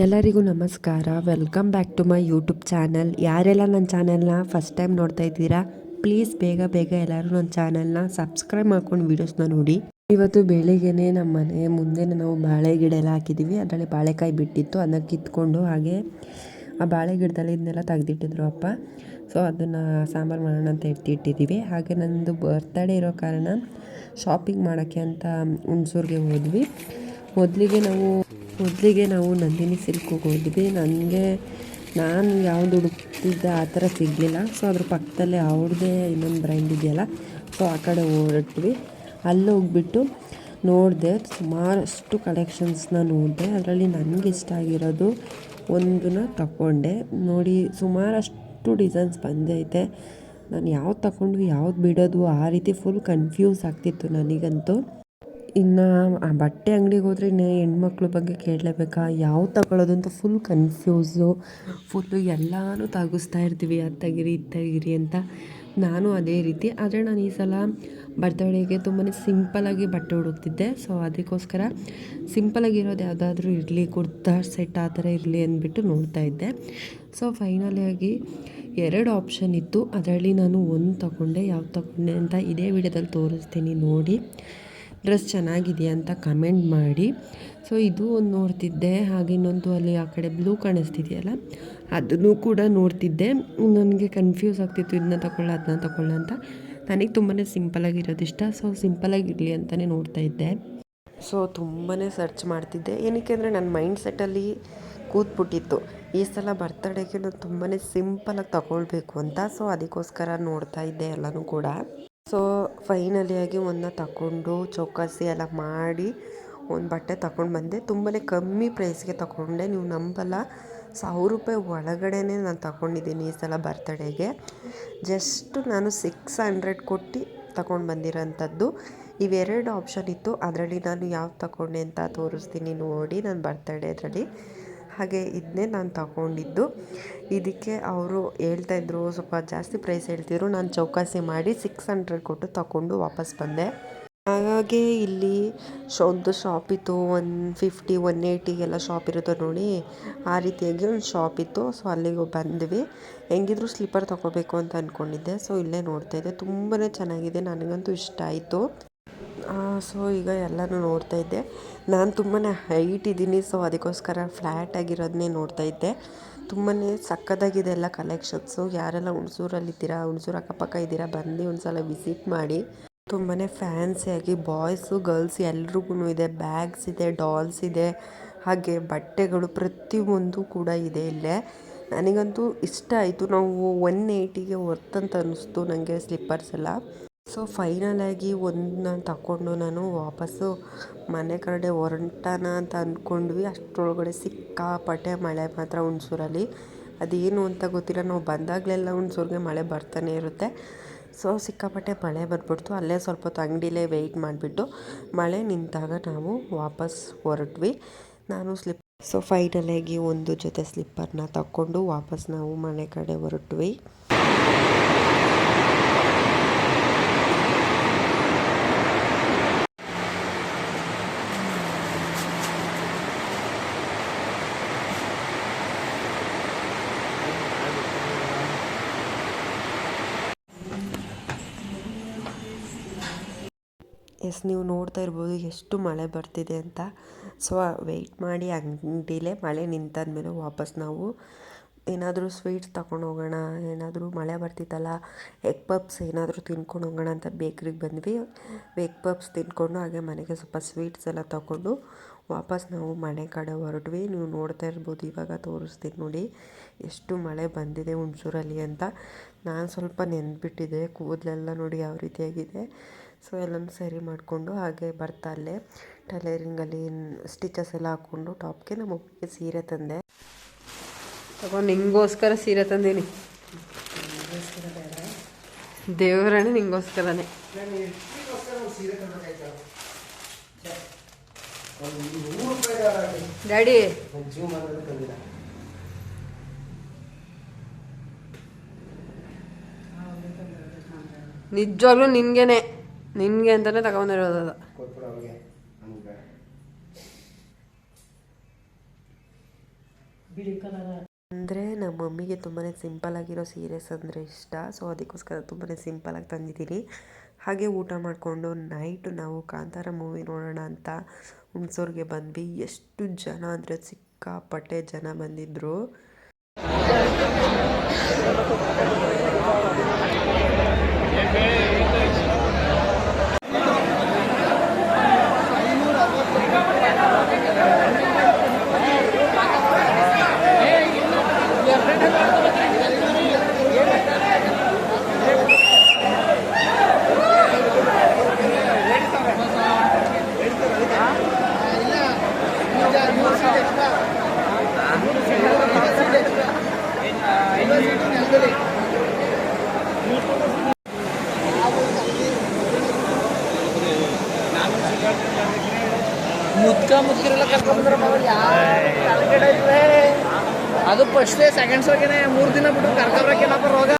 ಎಲ್ಲರಿಗೂ ನಮಸ್ಕಾರ. Welcome back to my YouTube channel ಯಾರೆಲ್ಲ ನನ್ನ ಚಾನಲ್ನ ಫಸ್ಟ್ ಟೈಮ್ ನೋಡ್ತಾ ಇದ್ದೀರಾ ಪ್ಲೀಸ್ ಬೇಗ ಬೇಗ ಎಲ್ಲರೂ ನನ್ನ ಚಾನಲ್ನ ಸಬ್ಸ್ಕ್ರೈಬ್ ಮಾಡ್ಕೊಂಡು ವೀಡಿಯೋಸ್ನ ನೋಡಿ. ಇವತ್ತು ಬೆಳಿಗ್ಗೆನೇ ನಮ್ಮ ಮನೆ ಮುಂದೆ ನಾವು ಬಾಳೆ ಗಿಡ ಎಲ್ಲ ಹಾಕಿದ್ದೀವಿ ಅದರಲ್ಲಿ ಬಾಳೆಕಾಯಿ ಬಿಟ್ಟಿತ್ತು, ಅದನ್ನ ಕಿತ್ಕೊಂಡು ಹಾಗೆ ಆ ಬಾಳೆ ಗಿಡದಲ್ಲಿ ಇದನ್ನೆಲ್ಲ ತೆಗೆದಿಟ್ಟಿದ್ರು ಅಪ್ಪ. ಸೊ ಅದನ್ನು ಸಾಂಬಾರು ಮಾಡೋಣ ಅಂತ ಎತ್ತಿಟ್ಟಿದ್ದೀವಿ ಹಾಗೆ ನಂದು ಬರ್ತ್ಡೇ ಇರೋ ಕಾರಣ ಶಾಪಿಂಗ್ ಮಾಡೋಕ್ಕೆ ಅಂತ ಹುಣಸೂರಿಗೆ ಹೋದ್ವಿ. ಮೊದಲಿಗೆ ನಾವು ಮೊದಲಿಗೆ ನಾವು ನಂದಿನಿ ಸಿಲ್ಕಿಗೆ ಹೋದ್ವಿ ನನಗೆ ನಾನು ಯಾವ್ದು ಹುಡುಕ್ತಿದ್ದೆ ಆ ಥರ ಸಿಗಲಿಲ್ಲ. ಸೊ ಅದ್ರ ಪಕ್ಕದಲ್ಲೇ ಅವ್ರದ್ದೇ ಇನ್ನೊಂದು ಬ್ರ್ಯಾಂಡ್ ಇದೆಯಲ್ಲ ಸೊ ಆ ಕಡೆ ಹೊರಟ್ವಿ. ಅಲ್ಲಿ ಹೋಗ್ಬಿಟ್ಟು ನೋಡಿದೆ, ಸುಮಾರಷ್ಟು ಕಲೆಕ್ಷನ್ಸ್ನ ನೋಡಿದೆ. ಅದರಲ್ಲಿ ನನಗೆ ಇಷ್ಟ ಆಗಿರೋದು ಒಂದನ್ನ ತಗೊಂಡೆ ನೋಡಿ, ಸುಮಾರಷ್ಟು ಡಿಸೈನ್ಸ್ ಬಂದೈತೆ ನಾನು ಯಾವ್ದು ತಗೊಂಡು ಯಾವ್ದು ಬಿಡೋದು, ಆ ರೀತಿ ಫುಲ್ ಕನ್ಫ್ಯೂಸ್ ಆಗ್ತಿತ್ತು ನನಗಂತೂ. ಇನ್ನು ಆ ಬಟ್ಟೆ ಅಂಗ್ಡಿಗೆ ಹೋದರೆ ಇನ್ನು ಹೆಣ್ಮಕ್ಳ ಬಗ್ಗೆ ಕೇಳಲೇಬೇಕಾ? ಯಾವ ತಗೊಳ್ಳೋದು ಅಂತ ಫುಲ್ ಕನ್ಫ್ಯೂಸು ಫುಲ್ಲು ಎಲ್ಲನೂ ತಾಗಿಸ್ತಾ ಇರ್ತೀವಿ, ಅದು ತೆಗೀರಿ, ಇದು ಅಂತ ನಾನು ಅದೇ ರೀತಿ. ಆದರೆ ನಾನು ಈ ಸಲ ಬರ್ತಡೇಗೆ ತುಂಬಾ ಸಿಂಪಲಾಗಿ ಬಟ್ಟೆ ಹುಡುಕ್ತಿದ್ದೆ ಸೊ ಅದಕ್ಕೋಸ್ಕರ ಸಿಂಪಲಾಗಿರೋದು ಯಾವುದಾದ್ರೂ ಇರಲಿ, ಕುರ್ತಾ ಸೆಟ್ ಆ ಥರ ಇರಲಿ ಅಂದ್ಬಿಟ್ಟು ನೋಡ್ತಾ ಇದ್ದೆ. ಸೊ ಫೈನಲಿಯಾಗಿ ಎರಡು ಆಪ್ಷನ್ ಇತ್ತು. ಅದರಲ್ಲಿ ನಾನು ಒಂದು ತಗೊಂಡೆ, ಯಾವ್ದು ತಗೊಂಡೆ ಅಂತ ಇದೇ ವಿಡಿಯೋದಲ್ಲಿ ತೋರಿಸ್ತೀನಿ ನೋಡಿ. ಡ್ರೆಸ್ ಚೆನ್ನಾಗಿದೆಯಾ ಅಂತ ಕಮೆಂಟ್ ಮಾಡಿ. ಸೊ, ಇದು ಒಂದು ನೋಡ್ತಿದ್ದೆ. ಹಾಗೆ ಇನ್ನೊಂದು ಅಲ್ಲಿ ಆ ಕಡೆ ಬ್ಲೂ ಕಾಣಿಸ್ತಿದೆಯಲ್ಲ, ಅದನ್ನು ಕೂಡ ನೋಡ್ತಿದ್ದೆ. ನನಗೆ ಕನ್ಫ್ಯೂಸ್ ಆಗ್ತಿತ್ತು ಇದನ್ನ ತಗೊಳ್ಳ ಅದನ್ನ ತಗೊಳ್ಳ ಅಂತ. ನನಗೆ ತುಂಬಾ ಸಿಂಪಲಾಗಿರೋದು ಇಷ್ಟ. ಸೊ ಸಿಂಪಲಾಗಿರಲಿ ಅಂತಲೇ ನೋಡ್ತಾ ಇದ್ದೆ. ಸೊ ತುಂಬಾ ಸರ್ಚ್ ಮಾಡ್ತಿದ್ದೆ. ಏನಕ್ಕೆ ಅಂದರೆ ನನ್ನ ಮೈಂಡ್ ಸೆಟ್ಟಲ್ಲಿ ಕೂತ್ಬಿಟ್ಟಿತ್ತು. ಈ ಸಲ ಬರ್ತಡೇಗೆ ನಾನು ತುಂಬಾ ಸಿಂಪಲಾಗಿ ತಗೊಳ್ಬೇಕು ಅಂತ. ಸೊ, ಅದಕ್ಕೋಸ್ಕರ ನೋಡ್ತಾ ಇದ್ದೆ ಎಲ್ಲನೂ ಕೂಡ. ಸೊ ಫೈನಲಿಯಾಗಿ ಒಂದನ್ನ ತಗೊಂಡು ಚೌಕಾಸಿ ಎಲ್ಲ ಮಾಡಿ ಒಂದು ಬಟ್ಟೆ ತಗೊಂಡು ಬಂದೆ. ತುಂಬಾ ಕಮ್ಮಿ ಪ್ರೈಸ್ಗೆ ತಗೊಂಡೆ. ನೀವು ನಂಬಲ್ಲ, ಸಾವಿರ ರೂಪಾಯಿ ಒಳಗಡೆನೇ ನಾನು ತಗೊಂಡಿದ್ದೀನಿ ಈ ಸಲ ಬರ್ತಡೇಗೆ ಜಸ್ಟ್ ನಾನು ಸಿಕ್ಸ್ ಹಂಡ್ರೆಡ್ ಕೊಟ್ಟು ತಗೊಂಡು ಬಂದಿರೋಂಥದ್ದು. ಇವೆರಡು ಆಪ್ಷನ್ ಇತ್ತು. ಅದರಲ್ಲಿ ನಾನು ಯಾವ್ದು ತಗೊಂಡೆ ಅಂತ ತೋರಿಸ್ತೀನಿ ನೋಡಿ ನನ್ನ ಬರ್ತಡೇ ಅದರಲ್ಲಿ. ಹಾಗೆ ಇದನ್ನೇ ನಾನು ತಗೊಂಡಿದ್ದು. ಇದಕ್ಕೆ ಅವರು ಹೇಳ್ತಾಯಿದ್ರು ಸ್ವಲ್ಪ ಜಾಸ್ತಿ ಪ್ರೈಸ್ ಹೇಳ್ತಿದ್ರು. ನಾನು ಚೌಕಾಸಿ ಮಾಡಿ ಸಿಕ್ಸ್ ಹಂಡ್ರೆಡ್ ಕೊಟ್ಟು ತಗೊಂಡು ವಾಪಸ್ ಬಂದೆ. ಹಾಗಾಗಿ ಇಲ್ಲಿ ಒಂದು ಶಾಪ್ ಇತ್ತು ಒನ್ ಫಿಫ್ಟಿ ಒನ್ ಏಯ್ಟಿಗೆಲ್ಲ ಶಾಪ್ ಇರುತ್ತೆ ನೋಡಿ, ಆ ರೀತಿಯಾಗಿ ಒಂದು ಶಾಪ್ ಇತ್ತು. ಸೊ ಅಲ್ಲಿಗೆ ಬಂದ್ವಿ. ಹೆಂಗಿದ್ರು ಸ್ಲಿಪ್ಪರ್ ತೊಗೋಬೇಕು ಅಂತ ಅಂದ್ಕೊಂಡಿದ್ದೆ ಸೊ ಇಲ್ಲೇ ನೋಡ್ತಾ ಇದ್ದೆ. ತುಂಬಾ ಚೆನ್ನಾಗಿದೆ. ನನಗಂತೂ ಇಷ್ಟ ಆಯಿತು. ಸೊ ಈಗ ಎಲ್ಲನೂ ನೋಡ್ತಾ ಇದ್ದೆ. ನಾನು ತುಂಬಾ ಹೈಟ್ ಇದ್ದೀನಿ ಸೊ ಅದಕ್ಕೋಸ್ಕರ ಫ್ಲ್ಯಾಟ್ ಆಗಿರೋದನ್ನೇ ನೋಡ್ತಾ ಇದ್ದೆ. ತುಂಬಾ ಸಕ್ಕತ್ತಾಗಿದೆ ಎಲ್ಲ ಕಲೆಕ್ಷನ್ಸು ಯಾರೆಲ್ಲ ಹುಣಸೂರಲ್ಲಿದ್ದೀರಾ, ಹುಣಸೂರು ಅಕ್ಕಪಕ್ಕ ಇದ್ದೀರಾ ಬಂದು ಒಂದು ಸಲ ವಿಸಿಟ್ ಮಾಡಿ ತುಂಬಾ ಫ್ಯಾನ್ಸಿಯಾಗಿ ಬಾಯ್ಸು ಗರ್ಲ್ಸ್ ಎಲ್ರಿಗೂ ಇದೆ ಬ್ಯಾಗ್ಸ್ ಇದೆ ಡಾಲ್ಸ್ ಇದೆ. ಹಾಗೆ ಬಟ್ಟೆಗಳು ಪ್ರತಿಯೊಂದು ಕೂಡ ಇದೆ ಇಲ್ಲೇ. ನನಗಂತೂ ಇಷ್ಟ ಆಯಿತು. ನಾವು ಒನ್ ಏಯ್ಟಿಗೆ ವರ್ತ್ ಅಂತ ಅನ್ನಿಸ್ತು ನನಗೆ ಸ್ಲಿಪ್ಪರ್ಸ್ ಎಲ್ಲ. ಸೊ ಫೈನಲಾಗಿ ಒಂದು ತಗೊಂಡು ನಾನು ವಾಪಸ್ಸು ಮನೆ ಕಡೆ ಹೊರಟಾನ ಅಂತ ಅಂದ್ಕೊಂಡ್ವಿ ಅಷ್ಟರೊಳಗಡೆ ಸಿಕ್ಕಾಪಟ್ಟೆ ಮಳೆ ಮಾತ್ರ ಹುಣಸೂರಲ್ಲಿ. ಅದೇನು ಅಂತ ಗೊತ್ತಿಲ್ಲ. ನಾವು ಬಂದಾಗಲೆಲ್ಲ ಹುಣಸೂರಿಗೆ ಮಳೆ ಬರ್ತಾನೆ ಇರುತ್ತೆ. ಸೊ ಸಿಕ್ಕಾಪಟ್ಟೆ ಮಳೆ ಬರ್ಬಿಡ್ತು ಅಲ್ಲೇ ಸ್ವಲ್ಪ ಹೊತ್ತು ಅಂಗಡಿಲೇ ವೆಯ್ಟ್ ಮಾಡಿಬಿಟ್ಟು ಮಳೆ ನಿಂತಾಗ ನಾವು ವಾಪಸ್ ಹೊರಟ್ವಿ. ನಾನು ಸ್ಲಿಪ್ ಸೊ ಫೈನಲಾಗಿ ಒಂದು ಜೊತೆ ಸ್ಲಿಪ್ಪರ್ನ ತಗೊಂಡು ವಾಪಸ್ ನಾವು ಮನೆ ಕಡೆ ಹೊರಟ್ವಿ. ಎಸ್, ನೀವು ನೋಡ್ತಾ ಇರ್ಬೋದು ಎಷ್ಟು ಮಳೆ ಬರ್ತಿದೆ ಅಂತ. ಸೊ ವೆಯ್ಟ್ ಮಾಡಿ ಅಂಗಡಿಲೇ ಮಳೆ ನಿಂತಾದ್ಮೇಲೆ ವಾಪಸ್ ನಾವು ಏನಾದರೂ ಸ್ವೀಟ್ಸ್ ತಗೊಂಡು ಹೋಗೋಣ, ಏನಾದರೂ ಮಳೆ ಬರ್ತಿತ್ತಲ್ಲ ಎಗ್ ಪಪ್ಸ್ ಏನಾದರೂ ತಿನ್ಕೊಂಡು ಹೋಗೋಣ ಅಂತ ಬೇಕ್ರಿಗೆ ಬಂದ್ವಿ. ಎಗ್ ಪಪ್ಸ್ ತಿನ್ಕೊಂಡು ಹಾಗೆ ಮನೆಗೆ ಸ್ವಲ್ಪ ಸ್ವೀಟ್ಸ್ ಎಲ್ಲ ತಗೊಂಡು ವಾಪಸ್ ನಾವು ಮನೆ ಕಡೆ ಹೊರಟ್ವಿ. ನೀವು ನೋಡ್ತಾ ಇರ್ಬೋದು, ಇವಾಗ ತೋರಿಸ್ತೀನಿ ನೋಡಿ ಎಷ್ಟು ಮಳೆ ಬಂದಿದೆ ಹುಣಸೂರಲ್ಲಿ ಅಂತ. ನಾನು ಸ್ವಲ್ಪ ನೆಂದ್ಬಿಟ್ಟಿದೆ ಕೂದಲೆಲ್ಲ ನೋಡಿ ಯಾವ ರೀತಿಯಾಗಿದೆ. ಸೊ ಎಲ್ಲನೂ ಸರಿ ಮಾಡಿಕೊಂಡು ಹಾಗೆ ಬರ್ತಾ ಅಲ್ಲೇ. ಟೈಲರಿಂಗಲ್ಲಿ ಸ್ಟಿಚಸ್ ಎಲ್ಲ ಹಾಕ್ಕೊಂಡು ಟಾಪ್ಗೆ ನಮ್ಮ ಒಪ್ಪಿಗೆ ಸೀರೆ ತಂದೆ. ತಗೊಂಡು ನಿಂಗೋಸ್ಕರ ಸೀರೆ ತಂದೀನಿ. ದೇವರಣ್ಣ ನಿಂಗೋಸ್ಕರನೇ. ಡ್ಯಾಡಿ. ನಿಜವಾಗ್ಲೂ ನಿನ್ಗೇನೆ. ನಿನ್ಗೆ ಅಂತಾನೆ ತಗೊಂಡಿರೋದು ಅದು. ಅಂದರೆ ನಮ್ಮ ಮಮ್ಮಿಗೆ ತುಂಬಾ ಸಿಂಪಲ್ ಆಗಿರೋ ಸೀರೆಸ್ ಅಂದರೆ ಇಷ್ಟ ಸೊ ಅದಕ್ಕೋಸ್ಕರ ತುಂಬಾ ಆಗಿ ತಂದಿದ್ದೀನಿ ಹಾಗೆ ಊಟ ಮಾಡಿಕೊಂಡು ನೈಟ್ ನಾವು ಕಾಂತಾರ ಮೂವಿ ನೋಡೋಣ ಅಂತ ಹುಣಸೂರಿಗೆ ಬಂದ್ವಿ. ಎಷ್ಟು ಜನ ಅಂದರೆ ಸಿಕ್ಕಾಪಟ್ಟೆ ಜನ ಬಂದಿದ್ದರು ಡೇ ಸೆಕೆಂಡ್ ಶೋಗೆನೆ ಮೂರು ದಿನ ಬಿಟ್ಟು ಕರ್ಕೊಂಡ್ರಕ್ಕೇನಪ್ಪ ರೋಗ?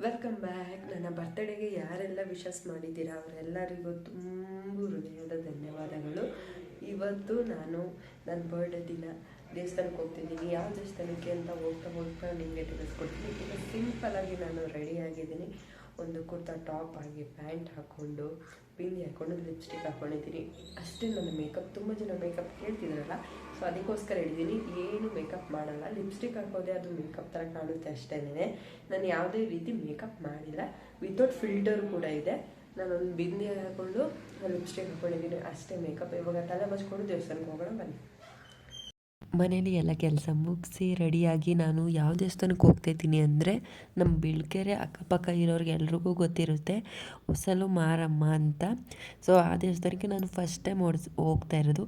ವೆಲ್ಕಮ್ ಬ್ಯಾಕ್ ನನ್ನ ಯಾರೆಲ್ಲ ವಿಶಸ್ ಮಾಡಿದ್ದೀರಾ? ಅವರೆಲ್ಲರಿಗೂ ತುಂಬ ಹೃದಯದ ಧನ್ಯವಾದಗಳು. ಇವತ್ತು ನಾನು ನನ್ನ ಬರ್ಡೇ ದಿನ, ದೇವಸ್ಥಾನಕ್ಕೆ ಹೋಗ್ತಿದ್ದೀನಿ ಯಾವ ದೇವಸ್ಥಾನಕ್ಕೆ ಅಂತ ಹೋಗ್ತಾ ಹೋಗ್ತಾ ನಿಮಗೆ ತಿಳಿಸ್ಕೊಡ್ತೀನಿ. ಈಗ ಸಿಂಪಲಾಗಿ ನಾನು ರೆಡಿ ಆಗಿದ್ದೀನಿ. ಒಂದು ಕುರ್ತಾ ಟಾಪ್ ಆಗಿ ಪ್ಯಾಂಟ್ ಹಾಕ್ಕೊಂಡು ಬಿಂದಿ ಹಾಕ್ಕೊಂಡು ಲಿಪ್ಸ್ಟಿಕ್ ಹಾಕ್ಕೊಂಡಿದ್ದೀನಿ ಅಷ್ಟೇ ನನ್ನ ಮೇಕಪ್ ತುಂಬ ಜನ ಮೇಕಪ್ ಕೇಳ್ತಿದ್ರಲ್ಲ ಸೊ ಅದಕ್ಕೋಸ್ಕರ ಹೇಳಿದ್ದೀನಿ ಏನು ಮೇಕಪ್ ಮಾಡಲ್ಲ. ಲಿಪ್ಸ್ಟಿಕ್ ಹಾಕೋದೆ ಅದು ಮೇಕಪ್ ಥರ ಕಾಣುತ್ತೆ ಅಷ್ಟೇನೆ ನಾನು ಯಾವುದೇ ರೀತಿ ಮೇಕಪ್ ಮಾಡಿಲ್ಲ. ವಿತೌಟ್ ಫಿಲ್ಟರ್ ಕೂಡ ಇದೆ. ನಾನೊಂದು ಬಿಂದಿ ಹಾಕ್ಕೊಂಡು ಲಿಪ್ಸ್ಟಿಕ್ ಹಾಕ್ಕೊಂಡಿದ್ದೀನಿ ಅಷ್ಟೇ ಮೇಕಪ್ ಇವಾಗ ತಲೆ ಬಚ್ಕೊಂಡು ದೇವಸ್ಥಾನಕ್ಕೆ ಹೋಗೋಣ, ಬನ್ನಿ. ಮನೇಲಿ ಎಲ್ಲ ಕೆಲಸ ಮುಗಿಸಿ ರೆಡಿಯಾಗಿ ನಾನು ಯಾವ ದೇವಸ್ಥಾನಕ್ಕೆ ಹೋಗ್ತಾ ಇದ್ದೀನಿ ಅಂದರೆ ನಮ್ಮ ಬಿಳ್ಕೆರೆ ಅಕ್ಕಪಕ್ಕ ಇರೋರಿಗೆ ಎಲ್ರಿಗೂ ಗೊತ್ತಿರುತ್ತೆ, ಹೊಸಲು ಮಾರಮ್ಮ ಅಂತ. ಸೊ ಆ ದೇವಸ್ಥಾನಕ್ಕೆ ನಾನು ಫಸ್ಟ್ ಟೈಮ್ ಓಡಿಸ್, ಹೋಗ್ತಾ ಇರೋದು.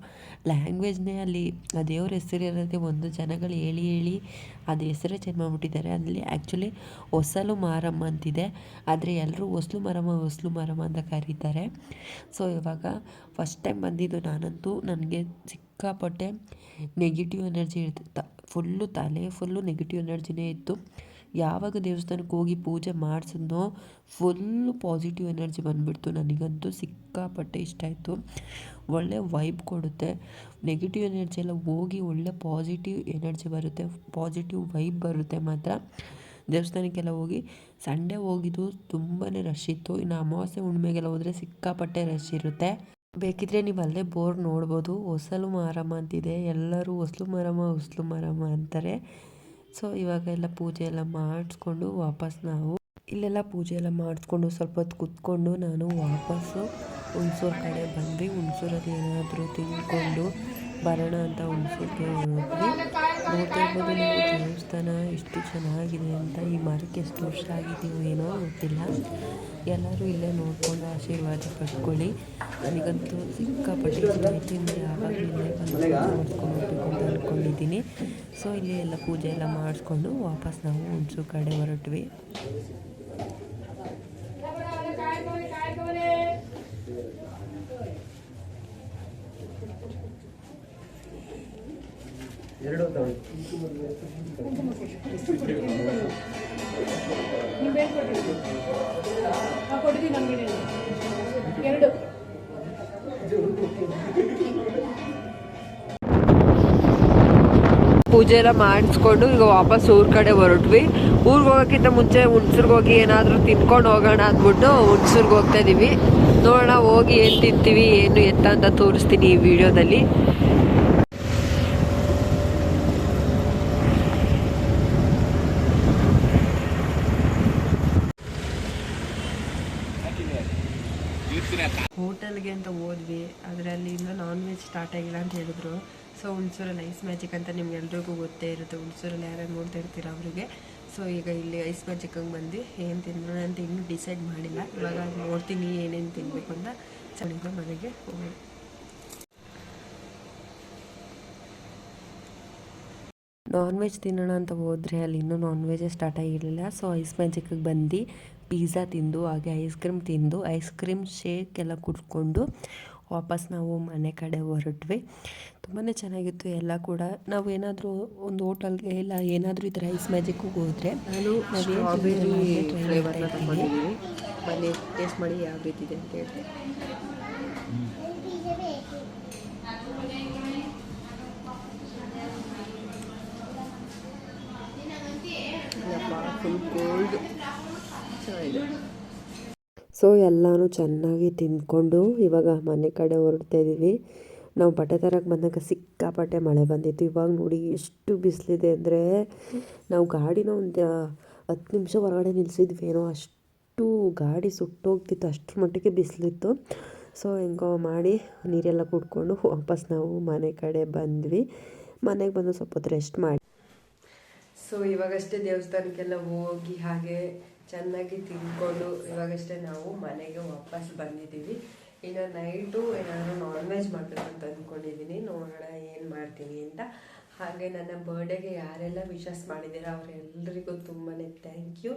ಲ್ಯಾಂಗ್ವೇಜ್ನೇ ಅಲ್ಲಿ, ಆ ದೇವ್ರ ಹೆಸರಿರೋದೇ ಒಂದು ಜನಗಳು ಹೇಳಿ ಹೇಳಿ ಅದು ಹೆಸರೇ ಚೇಂಜ್ ಮಾಡಿಬಿಟ್ಟಿದ್ದಾರೆ. ಅಲ್ಲಿ ಆ್ಯಕ್ಚುಲಿ ಹೊಸಲು ಮಾರಮ್ಮ ಅಂತಿದೆ. ಆದರೆ ಎಲ್ಲರೂ ಹೊಸ್ಲು ಮಾರಮ್ಮ ಹೊಸ್ಲು ಮಾರಮ್ಮ ಅಂತ ಕರೀತಾರೆ. ಸೊ ಇವಾಗ ಫಸ್ಟ್ ಟೈಮ್ ಬಂದಿದ್ದು ನಾನಂತೂ ನನಗೆ ಸಿಕ್ಕಾಪಟ್ಟೆ ನೆಗೆಟಿವ್ ಎನರ್ಜಿ ಇರ್ತಿತ್ತು ಫುಲ್ಲು ತಲೆ ಫುಲ್ಲು ನೆಗೆಟಿವ್ ಎನರ್ಜಿನೇ ಇತ್ತು. ಯಾವಾಗ ದೇವಸ್ಥಾನಕ್ಕೆ ಹೋಗಿ ಪೂಜೆ ಮಾಡಿಸಿದ್ನೋ ಫುಲ್ಲು ಪಾಸಿಟಿವ್ ಎನರ್ಜಿ ಬಂದುಬಿಡ್ತು. ನನಗಂತೂ ಸಿಕ್ಕಾಪಟ್ಟೆ ಇಷ್ಟ ಆಯಿತು. ಒಳ್ಳೆ ವೈಬ್ ಕೊಡುತ್ತೆ. ನೆಗೆಟಿವ್ ಎನರ್ಜಿ ಎಲ್ಲ ಹೋಗಿ ಒಳ್ಳೆ ಪಾಸಿಟಿವ್ ಎನರ್ಜಿ ಬರುತ್ತೆ. ಪಾಸಿಟಿವ್ ವೈಬ್ ಬರುತ್ತೆ ಮಾತ್ರ. ದೇವಸ್ಥಾನಕ್ಕೆಲ್ಲ ಹೋಗಿ ಸಂಡೇ ಹೋಗಿದ್ದು ತುಂಬಾ ರಶ್ ಇತ್ತು. ಇನ್ನು ಅಮಾವಾಸ್ಯೆ ಹುಣ್ಣಿಮೆಗೆಲ್ಲ ಹೋದರೆ ಸಿಕ್ಕಾಪಟ್ಟೆ ರಶ್ ಇರುತ್ತೆ. ಬೇಕಿದ್ರೆ ನೀವು ಅಲ್ಲೇ ಬೋರ್ ನೋಡ್ಬೋದು. ಹೊಸಲು ಮಾರಮ್ಮ ಅಂತಿದೆ. ಎಲ್ಲರೂ ಹೊಸಲು ಮಾರಮ್ಮ ಹೊಸಲು ಮಾರಮ್ಮ ಅಂತಾರೆ. ಸೊ, ಇವಾಗ ಎಲ್ಲ ಪೂಜೆ ಎಲ್ಲ ಮಾಡಿಸ್ಕೊಂಡು ವಾಪಸ್ ನಾವು ಇಲ್ಲೆಲ್ಲ ಪೂಜೆ ಎಲ್ಲ ಮಾಡಿಸ್ಕೊಂಡು ಸ್ವಲ್ಪ ಹೊತ್ತು ಕುತ್ಕೊಂಡು ನಾನು ವಾಪಸ್ಸು ಹುಣಸೂರು ಕಡೆ ಬಂದ್ವಿ. ಹುಣಸೂರಲ್ಲಿ ಏನಾದರೂ ತಿಂದ್ಕೊಂಡು ಬರೋಣ ಅಂತ ಹುಣಸೂರಿಗೆ ಹೋದ್ವಿ. ನೋಡ್ತಾ ಇರ್ಬೋದು ನೀವು ದೇವಸ್ಥಾನ ಎಷ್ಟು ಚೆನ್ನಾಗಿದೆ ಅಂತ ಈ ಮರಕ್ಕೆ ಎಷ್ಟು ವರ್ಷ ಆಗಿದೆಯೋ ಏನೋ ಗೊತ್ತಿಲ್ಲ. ಎಲ್ಲರೂ ಇಲ್ಲೇ ನೋಡ್ಕೊಂಡು ಆಶೀರ್ವಾದ ಪಡ್ಕೊಳ್ಳಿ. ನನಗಂತೂ ಸಿಕ್ಕಾಪಟ್ಟೆ ಇಷ್ಟ ಯಾವಾಗಲೂ ಇಲ್ಲೇ ಬಂದು ನೋಡ್ಕೊಂಡು ಹೋಗ್ಬೇಕು ಅಂತ ಅಂದ್ಕೊಂಡಿದ್ದೀನಿ. ಸೊ ಇಲ್ಲಿ ಎಲ್ಲ ಪೂಜೆ ಎಲ್ಲ ಮಾಡಿಸ್ಕೊಂಡು ವಾಪಸ್ ನಾವು ಹುಣಸು ಕಡೆ ಹೊರಟ್ವಿ. ಎರಡು ಪೂಜೆ ಎಲ್ಲ ಮಾಡಿಸ್ಕೊಂಡು ಈಗ ವಾಪಸ್ ಊರ್ ಕಡೆ ಹೊರಟ್ವಿ. ಊರಿಗೆ ಹೋಗೋಕ್ಕಿಂತ ಮುಂಚೆ ಹುಣ್ಸೂರ್ಗೆ ಹೋಗಿ ಏನಾದರೂ ತಿನ್ಕೊಂಡು ಹೋಗೋಣ ಅಂದ್ಬಿಟ್ಟು ಹುಣ್ಸೂರ್ಗೆ ಹೋಗ್ತಾ ಇದೀವಿ. ನೋಡೋಣ ಹೋಗಿ ಏನು ತಿಂತೀವಿ ಏನು ಎತ್ತ ಅಂತ ತೋರಿಸ್ತೀನಿ ಈ ವಿಡಿಯೋದಲ್ಲಿ. ಹೋಟೆಲ್ಗೆ ಅಂತ ಹೋದ್ವಿ ಅದರಲ್ಲಿ ನಾನ್ ವೆಜ್ ಸ್ಟಾರ್ಟ್ ಆಗಿಲ್ಲ ಅಂತ ಹೇಳಿದ್ರು. ಸೊ ಹುಣಸೂರಲ್ಲಿ ಐಸ್ ಮ್ಯಾಜಿಕ್ ಅಂತ ನಿಮ್ಗೆ ಎಲ್ರಿಗೂ ಗೊತ್ತೇ ಇರುತ್ತೆ. ಹುಣಸೂರಲ್ಲಿ ಯಾರು ನೋಡ್ತಾ ಇರ್ತೀರ ಅವರಿಗೆ? ಸೊ ಈಗ ಇಲ್ಲಿ ಐಸ್ ಮ್ಯಾಜಿಕ್ಕಂಗೆ ಬಂದು ಏನು ತಿಂದ್ರು ಅಂತ ಇನ್ನೂ ಡಿಸೈಡ್ ಮಾಡಿಲ್ಲ. ಇವಾಗ ನೋಡ್ತೀನಿ ಏನೇನು ತಿನ್ನಬೇಕು ಅಂತ. ಚೆನ್ನಾಗಿ ಮನೆಗೆ ಹೋಗೋಣ ನಾನ್ ವೆಜ್ ತಿನ್ನೋಣ ಅಂತ ಹೋದರೆ ಅಲ್ಲಿ ಇನ್ನೂ ನಾನ್ ವೆಜ್ಜೇ ಸ್ಟಾರ್ಟ್ ಆಗಿರಲಿಲ್ಲ ಸೊ ಐಸ್ ಮ್ಯಾಜಿಕ್ಗೆ ಬಂದು ಪಿಝಾ ತಿಂದು ಹಾಗೆ ಐಸ್ ಕ್ರೀಮ್ ತಿಂದು ಐಸ್ ಕ್ರೀಮ್ ಶೇಕ್ ಎಲ್ಲ ಕುಡ್ಕೊಂಡು ವಾಪಸ್ ನಾವು ಮನೆ ಕಡೆ ಹೊರಟ್ವಿ. ತುಂಬಾ ಚೆನ್ನಾಗಿತ್ತು ಎಲ್ಲ ಕೂಡ. ನಾವು ಏನಾದರೂ ಒಂದು ಹೋಟೆಲ್ಗೆ ಇಲ್ಲ ಏನಾದರೂ ಈ ಥರ ಐಸ್ ಮ್ಯಾಜಿಕ್ಕಿಗೆ ಹೋದರೆ ನಾನು ಬನ್ನಿ ಟೇಸ್ಟ್ ಮಾಡಿ ಯಾವ ರೀತಿ ಇದೆ ಅಂತ ಹೇಳ್ತೀನಿ. ಸೊ ಎಲ್ಲನೂ ಚೆನ್ನಾಗಿ ತಿಂದ್ಕೊಂಡು ಇವಾಗ ಮನೆ ಕಡೆ ಹೊರಡ್ತಾ ಇದ್ದೀವಿ ನಾವು ಬಟ್ಟೆ ತರಕ್ಕೆ ಬಂದಾಗ ಸಿಕ್ಕಾಪಟ್ಟೆ ಮಳೆ ಬಂದಿತ್ತು. ಇವಾಗ ನೋಡಿ ಎಷ್ಟು ಬಿಸಿಲಿದೆ ಅಂದರೆ ನಾವು ಗಾಡಿನ ಒಂದು ಹತ್ತು ನಿಮಿಷ ಹೊರಗಡೆ ನಿಲ್ಲಿಸಿದ್ವೇನೋ ಅಷ್ಟು ಗಾಡಿ ಸುಟ್ಟೋಗ್ತಿತ್ತು. ಅಷ್ಟರ ಮಟ್ಟಿಗೆ ಬಿಸಿಲಿತ್ತು. ಸೊ ಹೆಂಗೋ ಮಾಡಿ ನೀರೆಲ್ಲ ಕುಡ್ಕೊಂಡು ವಾಪಸ್ ನಾವು ಮನೆ ಕಡೆ ಬಂದ್ವಿ. ಮನೆಗೆ ಬಂದು ಸ್ವಲ್ಪ ರೆಸ್ಟ್ ಮಾಡಿ. ಸೊ ಇವಾಗಷ್ಟೇ ದೇವಸ್ಥಾನಕ್ಕೆಲ್ಲ ಹೋಗಿ ಹಾಗೆ ಚೆನ್ನಾಗಿ ತಿಂದ್ಕೊಂಡು ಇವಾಗಷ್ಟೇ ನಾವು ಮನೆಗೆ ವಾಪಸ್ ಬಂದಿದ್ದೀವಿ. ಇನ್ನು ನೈಟು ಏನಾದರೂ ನಾನ್ ವೆಜ್ ಮಾಡಬೇಕು ಅಂತ ಅಂದ್ಕೊಂಡಿದ್ದೀನಿ. ನೋಡೋಣ ಏನು ಮಾಡ್ತೀನಿ ಅಂತ. ಹಾಗೆ ನನ್ನ ಬರ್ಡೇಗೆ ಯಾರೆಲ್ಲ ವಿಶಸ್ ಮಾಡಿದ್ದೀರಾ ಅವರೆಲ್ಲರಿಗೂ ತುಂಬಾ ಥ್ಯಾಂಕ್ ಯು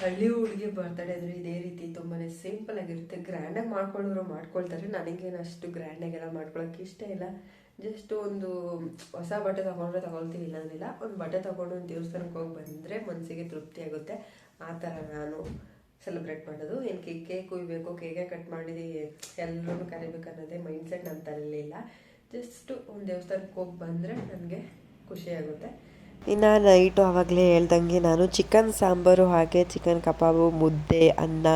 ಹಳ್ಳಿ ಹುಡುಗಿ ಬರ್ತಡೇ ಅಂದರೆ ಇದೇ ರೀತಿ ತುಂಬಾ ಸಿಂಪಲ್ ಆಗಿರುತ್ತೆ. ಗ್ರ್ಯಾಂಡಾಗಿ ಮಾಡ್ಕೊಳ್ಳೋರು ಮಾಡ್ಕೊಳ್ತಾರೆ. ನನಗೇನು ಅಷ್ಟು ಗ್ರ್ಯಾಂಡಾಗೆಲ್ಲ ಮಾಡ್ಕೊಳಕ್ಕೆ ಇಷ್ಟ ಇಲ್ಲ. ಜಸ್ಟ್ ಒಂದು ಹೊಸ ಬಟ್ಟೆ ತಗೊಂಡ್ರೆ ತಗೊಳ್ತೀವಿ ಇಲ್ಲಂದಿಲ್ಲ ಒಂದು ಬಟ್ಟೆ ತಗೊಂಡು ಒಂದು ದೇವಸ್ಥಾನಕ್ಕೆ ಹೋಗಿ ಬಂದರೆ ಮನಸ್ಸಿಗೆ ತೃಪ್ತಿ ಆಗುತ್ತೆ. ಆ ಥರ ನಾನು ಸೆಲೆಬ್ರೇಟ್ ಮಾಡೋದು. ಏನು ಕೇಕ್ ಕೇಕ್ ಕುಯ್ಬೇಕು ಕೇಕೆ ಕಟ್ ಮಾಡಿ ಎಲ್ಲರೂ ಕರಿಬೇಕು ಅನ್ನೋದೇ ಮೈಂಡ್ಸೆಟ್ ನನ್ನ ತಲೆಯಲ್ಲಿಲ್ಲ ಜಸ್ಟ್ ಒಂದು ದೇವಸ್ಥಾನಕ್ಕೆ ಹೋಗಿ ಬಂದರೆ ನನಗೆ ಖುಷಿಯಾಗುತ್ತೆ ಇನ್ನು ನೈಟು ಆವಾಗಲೇ ಹೇಳ್ದಂಗೆ ನಾನು ಚಿಕನ್ ಸಾಂಬಾರು ಹಾಗೆ ಚಿಕನ್ ಕಬಾಬು, ಮುದ್ದೆ, ಅನ್ನ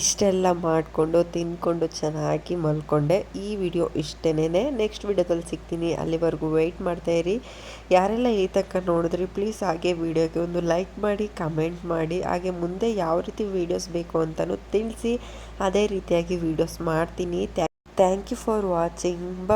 ಇಷ್ಟೆಲ್ಲ ಮಾಡಿಕೊಂಡು ತಿಂದ್ಕೊಂಡು ಚೆನ್ನಾಗಿ ಮಲ್ಕೊಂಡೆ. ಈ ವಿಡಿಯೋ ಇಷ್ಟೇನೆ ನೆಕ್ಸ್ಟ್ ವಿಡಿಯೋದಲ್ಲಿ ಸಿಗ್ತೀನಿ. ಅಲ್ಲಿವರೆಗೂ ವೆಯ್ಟ್ ಮಾಡ್ತಾಯಿರಿ ಯಾರೆಲ್ಲ ಈ ತನಕ ನೋಡಿದ್ರಿ ಪ್ಲೀಸ್ ಹಾಗೆ ವಿಡಿಯೋಗೆ ಒಂದು ಲೈಕ್ ಮಾಡಿ ಕಮೆಂಟ್ ಮಾಡಿ. ಹಾಗೆ ಮುಂದೆ ಯಾವ ರೀತಿ ವೀಡಿಯೋಸ್ ಬೇಕು ಅಂತಲೂ ತಿಳಿಸಿ. ಅದೇ ರೀತಿಯಾಗಿ ವೀಡಿಯೋಸ್ ಮಾಡ್ತೀನಿ. ಥ್ಯಾಂಕ್ ಯು ಫಾರ್ ವಾಚಿಂಗ್ ಬ